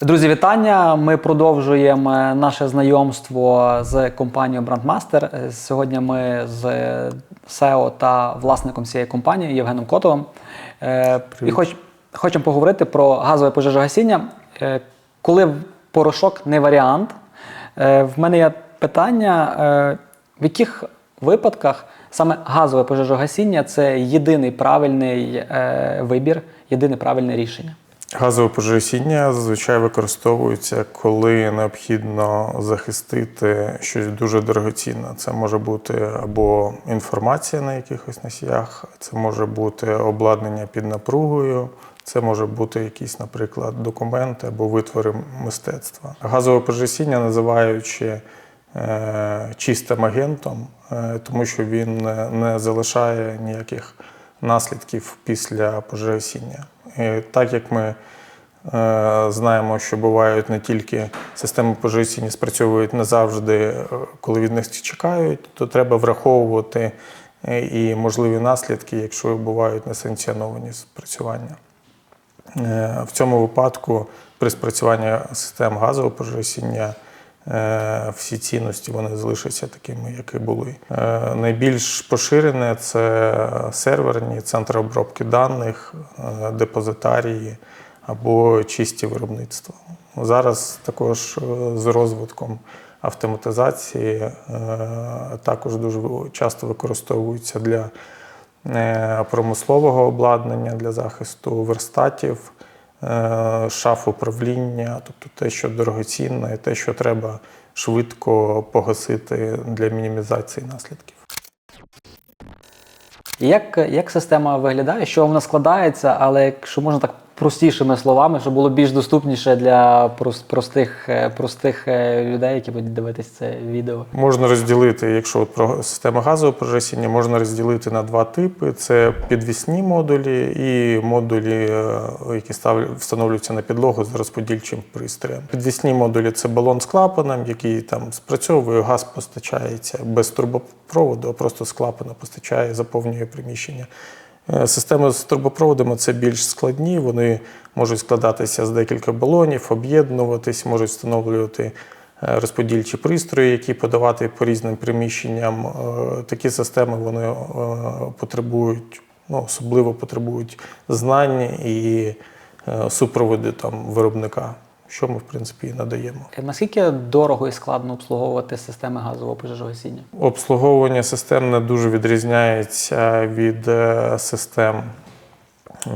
Друзі, вітання! Ми продовжуємо наше знайомство з компанією Brandmaster. Сьогодні ми з SEO та власником цієї компанії Євгеном Котовим. Е, І хоч, хочемо поговорити про газове пожежогасіння. Е, Коли порошок не варіант, е, в мене є питання, е, в яких випадках саме газове пожежогасіння це єдиний правильний е, вибір, єдине правильне рішення. Газове пожежогасіння зазвичай використовується, коли необхідно захистити щось дуже дорогоцінне. Це може бути або інформація на якихось носіях, це може бути обладнання під напругою, це може бути якісь, наприклад, документи або витвори мистецтва. Газове пожежогасіння називаючи е, чистим агентом, е, тому що він не залишає ніяких наслідків після пожежогасіння. І так як ми е, знаємо, що бувають не тільки системи пожежогасіння спрацьовують не завжди, е, коли від них чекають, то треба враховувати е, і можливі наслідки, якщо бувають несанкціоновані спрацювання. В цьому випадку при спрацюванні систем газового пожежогасіння е, всі цінності вони залишаться такими, як і були. Е, Найбільш поширене це серверні центри обробки даних, е, депозитарії або чисті виробництва. Зараз також е, з розвитком автоматизації е, також дуже часто використовуються для е, промислового обладнання для захисту верстатів, е, шаф управління, тобто те, що дорогоцінне, те, що треба швидко погасити для мінімізації наслідків. Як, як система виглядає, що вона складається, але якщо можна так простішими словами, щоб було більш доступніше для прос- простих, е, простих е, людей, які будуть дивитись це відео. Можна розділити, якщо от про систему газового пожежогасіння, можна розділити на два типи: це підвісні модулі і модулі, е, які став, встановлюються на підлогу з розподільчим пристроєм. Підвісні модулі це балон з клапаном, який там спрацьовує, газ постачається без трубопроводу, а просто з клапана постачає, заповнює приміщення. Е, Системи з трубопроводами це більш складні, вони можуть складатися з декілька балонів, об'єднуватись, можуть встановлювати е, розподільчі пристрої, які подавати по різним приміщенням. Е, Такі системи вони потребують, ну, особливо потребують знань і супроводу там, виробника, що ми, в принципі, і надаємо. Е, Наскільки дорого і складно обслуговувати системи газового пожежогасіння? Обслуговування систем не дуже відрізняється від е, систем е,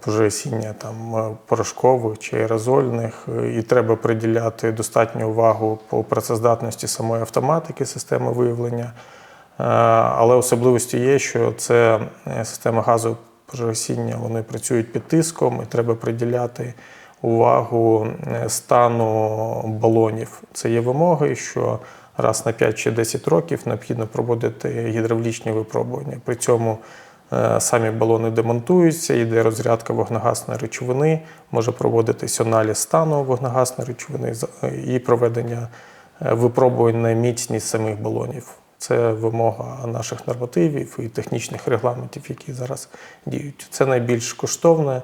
пожежогасіння там порошкових чи аерозольних, і треба приділяти достатню увагу по працездатності самої автоматики системи виявлення. Але особливості є, що це система газового пожежогасіння, вони працюють під тиском, і треба приділяти увагу е, стану балонів. Це є вимоги, що раз на 5 чи 10 років необхідно проводити гідравлічні випробування. При цьому е, самі балони демонтуються, йде розрядка вогнегасної речовини, може проводитись аналіз стану вогнегасної речовини е, і проведення випробувань на міцність самих балонів. Це вимога наших нормативів і технічних регламентів, які зараз діють. Це найбільш коштовне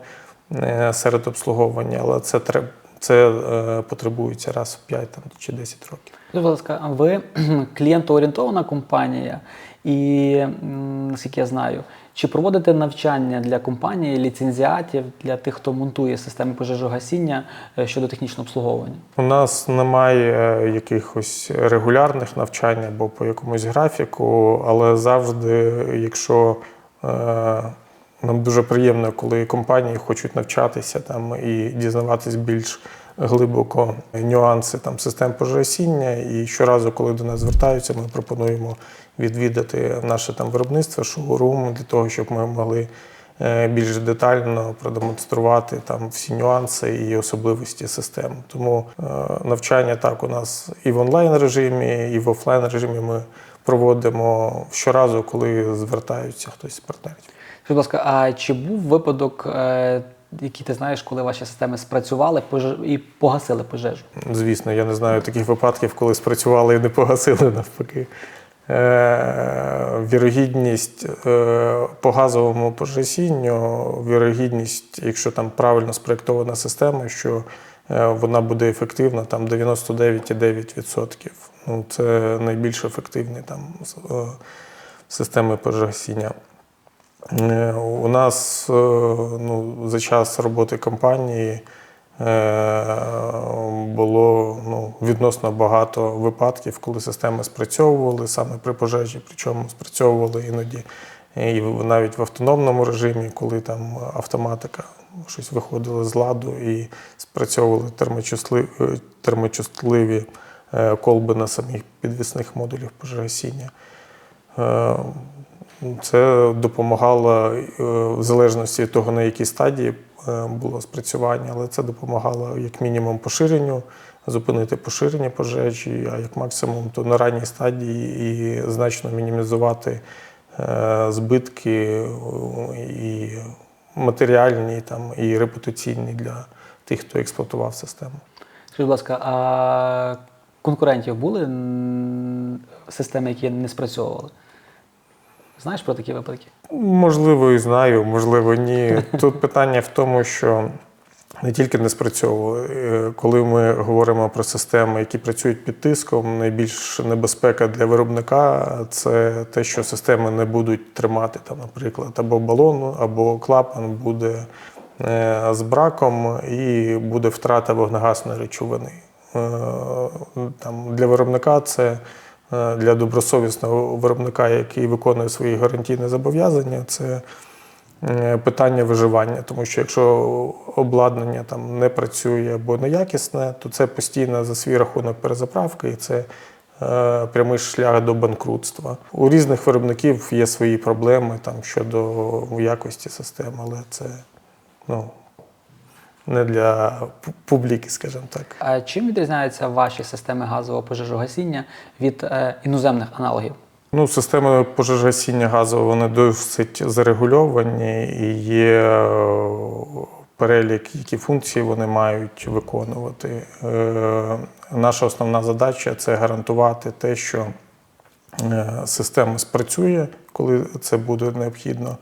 серед обслуговування, але це треба. Це е, потребується раз в 5 там, чи 10 років. Будь ласка, а ви клієнтоорієнтована компанія, і наскільки я знаю, чи проводите навчання для компанії, ліцензіатів для тих, хто монтує системи пожежогасіння е, щодо технічного обслуговування? У нас немає е, якихось регулярних навчань або по якомусь графіку, але завжди, якщо е, дуже приємно, коли компанії хочуть навчатися там і дізнаватись більш глибоко нюанси там систем пожежогасіння. І щоразу, коли до нас звертаються, ми пропонуємо відвідати наше там виробництво, шоурум для того, щоб ми могли е, більш детально продемонструвати там всі нюанси і особливості систем. Тому е, навчання так у нас і в онлайн режимі, і в офлайн режимі ми проводимо щоразу, коли звертаються хтось з партнерів. Будь ласка, а чи був випадок, е, який ти знаєш, коли ваші системи спрацювали і погасили пожежу? Звісно, я не знаю таких випадків, коли спрацювали і не погасили навпаки. Е, Вірогідність е, по газовому пожежінню, вірогідність, якщо там правильно спроєктована система, що вона буде ефективна там 99,9%. Ну, це найбільш ефективні там системи пожежогасіння. Е, У нас е, ну, за час роботи компанії е, було ну, відносно багато випадків, коли системи спрацьовували саме при пожежі, причому спрацьовували іноді і навіть в автономному режимі, коли там автоматика щось виходила з ладу і спрацьовували термочутливі, колби на самих підвісних модулях пожежогасіння. Це допомагало е, в залежності від того, на якій стадії е, було спрацювання, але це допомагало як мінімум поширенню, зупинити поширення пожежі, а як максимум то на ранній стадії і значно мінімізувати е, збитки і матеріальні, там, і репутаційні для тих, хто експлуатував систему. Скажіть, будь ласка, а конкурентів були системи, які не спрацьовували? Знаєш про такі випадки? Можливо, і знаю, можливо, ні. Тут питання в тому, що не тільки не спрацьовували. Е, Коли ми говоримо про системи, які працюють під тиском, найбільш небезпека для виробника це те, що системи не будуть тримати, там, наприклад, або балон, або клапан буде е, з браком і буде втрата вогнегасної речовини. Е, Там, для виробника це для добросовісного виробника, який виконує свої гарантійні зобов'язання, це е, питання виживання. Тому що якщо обладнання там не працює або неякісне, то це постійно за свій рахунок перезаправки і це е, прямий шлях до банкрутства. У різних виробників є свої проблеми там, щодо якості систем, але це ну, не для публіки, скажімо так. А чим відрізняються ваші системи газового пожежогасіння від е, іноземних аналогів? Ну, системи пожежогасіння газового вони досить зарегульовані і є е, перелік, які функції вони мають виконувати. Е, Наша основна задача це гарантувати те, що е, система спрацює, коли це буде необхідно.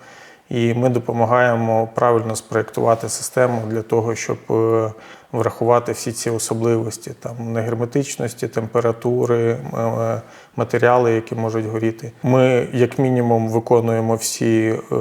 І ми допомагаємо правильно спроєктувати систему для того, щоб е, врахувати всі ці особливості там негерметичності, температури, е, матеріали, які можуть горіти. Ми, як мінімум, виконуємо всі е,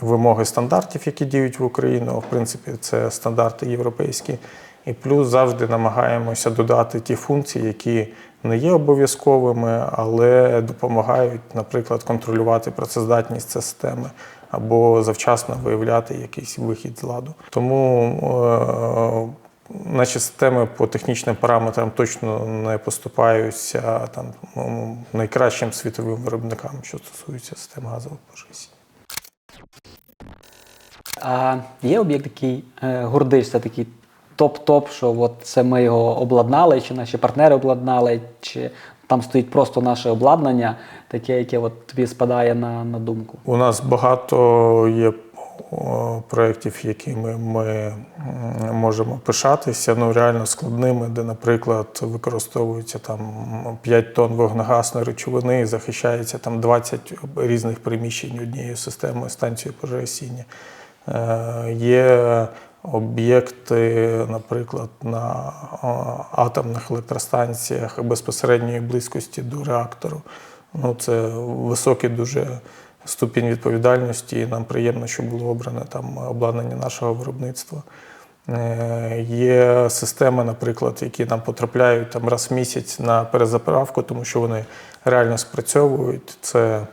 вимоги стандартів, які діють в Україні. В принципі, це стандарти європейські. І плюс завжди намагаємося додати ті функції, які не є обов'язковими, але допомагають, наприклад, контролювати працездатність системи або завчасно виявляти якийсь вихід з ладу. Тому е, наші системи по технічним параметрам точно не поступаються там ну, найкращим світовим виробникам, що стосується систем газового пожежі. А є об'єкт, який е, гордишся, такий топ-топ, що от це ми його обладнали, чи наші партнери обладнали, чи там стоїть просто наше обладнання, таке, яке от тобі спадає на, на думку. У нас багато є проєктів, якими ми можемо пишатися, ну реально складними, де, наприклад, використовується там 5 тонн вогнегасної речовини і захищається там 20 різних приміщень однією системою станцією пожежогасіння. Е, Є об'єкти, наприклад, на атомних електростанціях безпосередньої близькості до реактору. Ну, це високий дуже ступінь відповідальності, і нам приємно, що було обране там обладнання нашого виробництва. Е, Є системи, наприклад, які нам потрапляють там раз в місяць на перезаправку, тому що вони реально спрацьовують. Це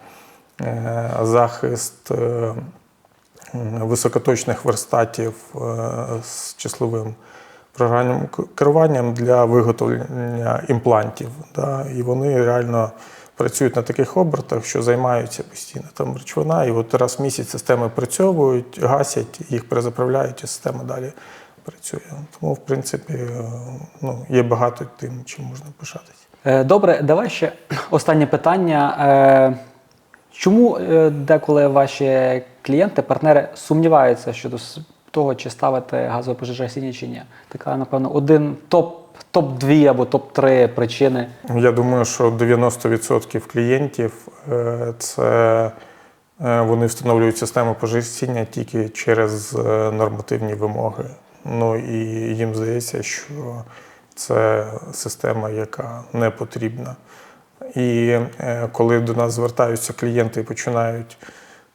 е, захист е, високоточних верстатів е, з числовим програмним керуванням для виготовлення імплантів. Да? І вони реально працюють на таких обертах, що займаються постійно там речовина, і от раз в місяць системи працьовують, гасять, їх перезаправляють, і система далі працює. Тому, в принципі, е, ну, є багато тим, чим можна пишатися. Е, Добре, давай ще останнє питання. Чому деколи ваші клієнти, партнери сумніваються щодо того, чи ставити газове пожежогасіння чи ні? Така, напевно, один топ, топ-2 або топ-3 причини. Я думаю, що 90% клієнтів е, це е, вони встановлюють систему пожежогасіння тільки через е, нормативні вимоги. Ну і їм здається, що це система, яка не потрібна. І коли до нас звертаються клієнти і починають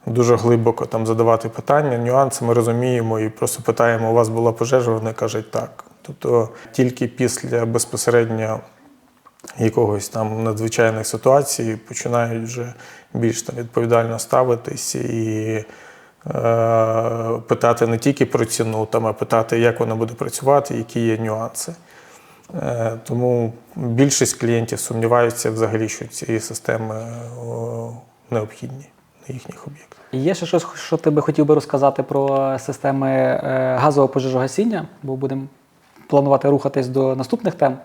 дуже глибоко там задавати питання, нюанси, ми розуміємо і просто питаємо, у вас була пожежа, вони кажуть так. Тобто тільки після безпосередньо якогось там надзвичайних ситуацій починають вже більш там відповідально ставитись і е, питати не тільки про ціну, там, а питати, як вона буде працювати, які є нюанси. Е, Тому більшість клієнтів сумніваються взагалі, що ці системи необхідні на їхніх об'єктах. Є ще щось, що ти би хотів би розказати про системи е, газового пожежогасіння, бо будемо планувати рухатись до наступних тем.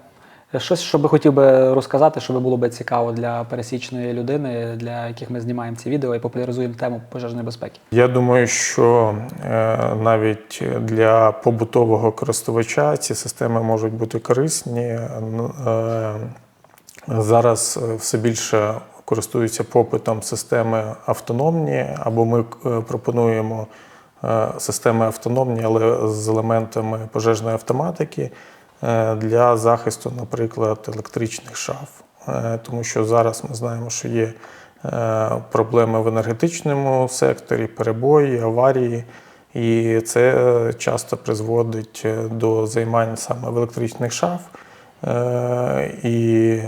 Щось, що би хотів би розказати, що би було би цікаво для пересічної людини, для яких ми знімаємо ці відео і популяризуємо тему пожежної безпеки. Я думаю, що е, навіть для побутового користувача ці системи можуть бути корисні. Е, Зараз е, все більше користуються попитом системи автономні, або ми е, пропонуємо е, системи автономні, але з елементами пожежної автоматики е, для захисту, наприклад, електричних шаф. Тому що зараз ми знаємо, що є проблеми в енергетичному секторі, перебої, аварії. І це часто призводить до займань саме в електричних шаф. І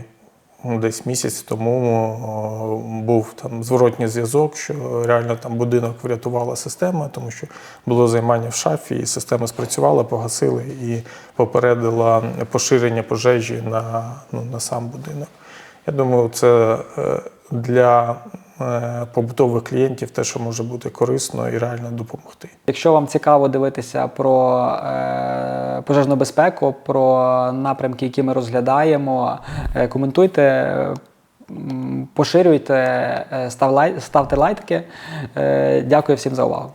десь місяць тому був там зворотній зв'язок, що реально там будинок врятувала система, тому що було займання в шафі, і система спрацювала, погасили і попередила поширення пожежі на, ну, на сам будинок. Я думаю, це е, для е, побутових клієнтів те, що може бути корисно і реально допомогти. Якщо вам цікаво дивитися про е, пожежну безпеку, про напрямки, які ми розглядаємо, е, коментуйте, е, поширюйте, е, ставте лайки. Е, дякую всім за увагу.